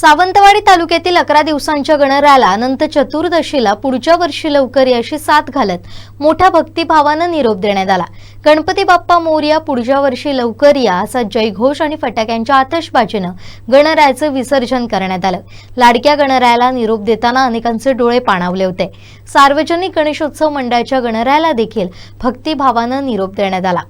सावंतवाडी तालुक्यातील अकरा दिवसांच्या गणरायाला अनंत चतुर्दशीला पुढच्या वर्षी लवकर याशी साथ घालत मोठ्या भक्तिभावानं निरोप देण्यात आला. गणपती बाप्पा मोर्या पुढच्या वर्षी लवकर या असा जयघोष आणि फटाक्यांच्या आतषबाजीनं गणरायाचं विसर्जन करण्यात आलं. लाडक्या गणरायाला निरोप देताना अनेकांचे डोळे पाणावले होते. सार्वजनिक गणेशोत्सव मंडळाच्या गणरायाला देखील भक्तिभावानं निरोप देण्यात आला.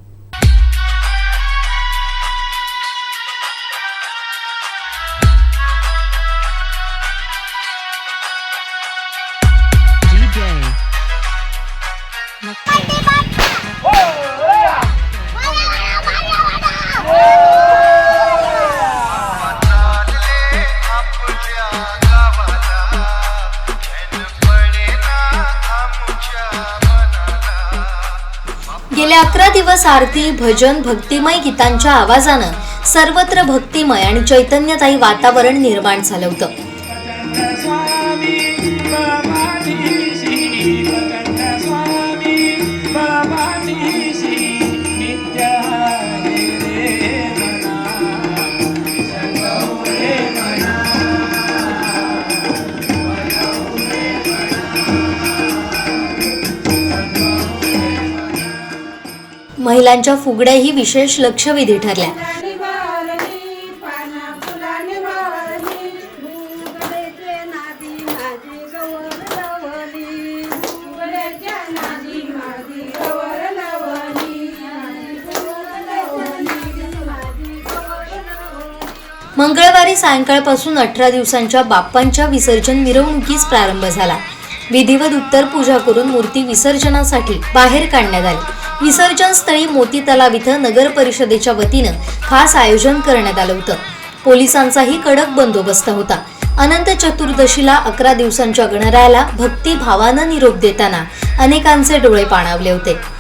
दिवस आरती भजन भक्तिमय गीतांच्या आवाजानं सर्वत्र भक्तिमय आणि चैतन्यदायी वातावरण निर्माण झालं होतं. महिलांच्या फुगड्याही विशेष लक्षवेधी ठरल्या. मंगळवारी सायंकाळपासून अठरा दिवसांच्या बाप्पांच्या विसर्जन मिरवणुकीस प्रारंभ झाला. विधिवत उत्तर पूजा करून मूर्ती विसर्जनासाठी बाहेर काढण्यात आली. विसर्जन स्थळी मोती तलाव इथं नगर परिषदेच्या वतीनं खास आयोजन करण्यात आलं होतं. पोलिसांचाही कडक बंदोबस्त होता. अनंत चतुर्दशीला अकरा दिवसांच्या गणरायाला भक्तिभावानं निरोप देताना अनेकांचे डोळे पाणावले होते.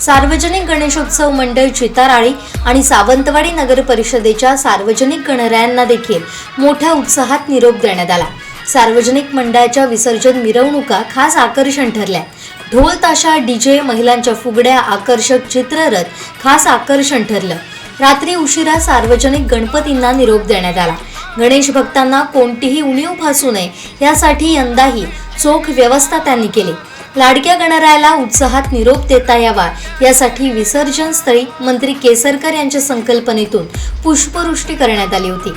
सार्वजनिक गणेशोत्सव मंडळ चिताराळी आणि सावंतवाडी नगर परिषदेच्या सार्वजनिक गणरायांना देखील मोठ्या उत्साहात निरोप देण्यात आला. सार्वजनिक मंडळाच्या विसर्जन मिरवणुका खास आकर्षण ठरल्या. ढोल ताशा डीजे महिलांच्या फुगड्या आकर्षक चित्ररथ खास आकर्षण ठरलं. रात्री उशिरा सार्वजनिक गणपतींना निरोप देण्यात आला. गणेश भक्तांना कोणतीही उणीव भासू नये यासाठी यंदाही चोख व्यवस्था त्यांनी केली. लाडक्या गणरायाला उत्साहात निरोप देता यावा. यासाठी विसर्जन स्थळी मंत्री केसरकर यांच्या संकल्पनेतून पुष्पवृष्टी करण्यात आली होती.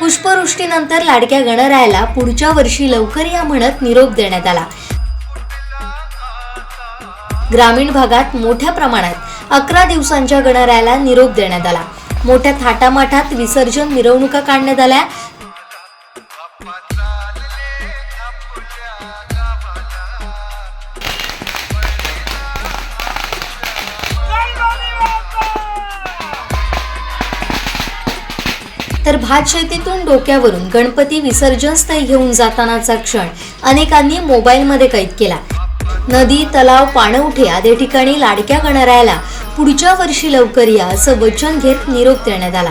पुष्पवृष्टीनंतर लाडक्या गणरायाला पुढच्या वर्षी लवकर या म्हणत निरोप देण्यात आला. ग्रामीण भागात मोठ्या प्रमाणात अकरा दिवसांच्या गणरायाला निरोप देण्यात आला. मोठ्या थाटामाठात विसर्जन मिरवणुका काढण्यात आल्या. तर भात शेतीतून डोक्यावरून गणपती विसर्जन स्थळी घेऊन जातानाचा क्षण अनेकांनी मोबाईलमध्ये कैद केला. नदी तलाव पाणवठे आदी ठिकाणी लाडक्या गणरायाला पुढच्या वर्षी लवकर या असं वचन घेत निरोप देण्यात आला.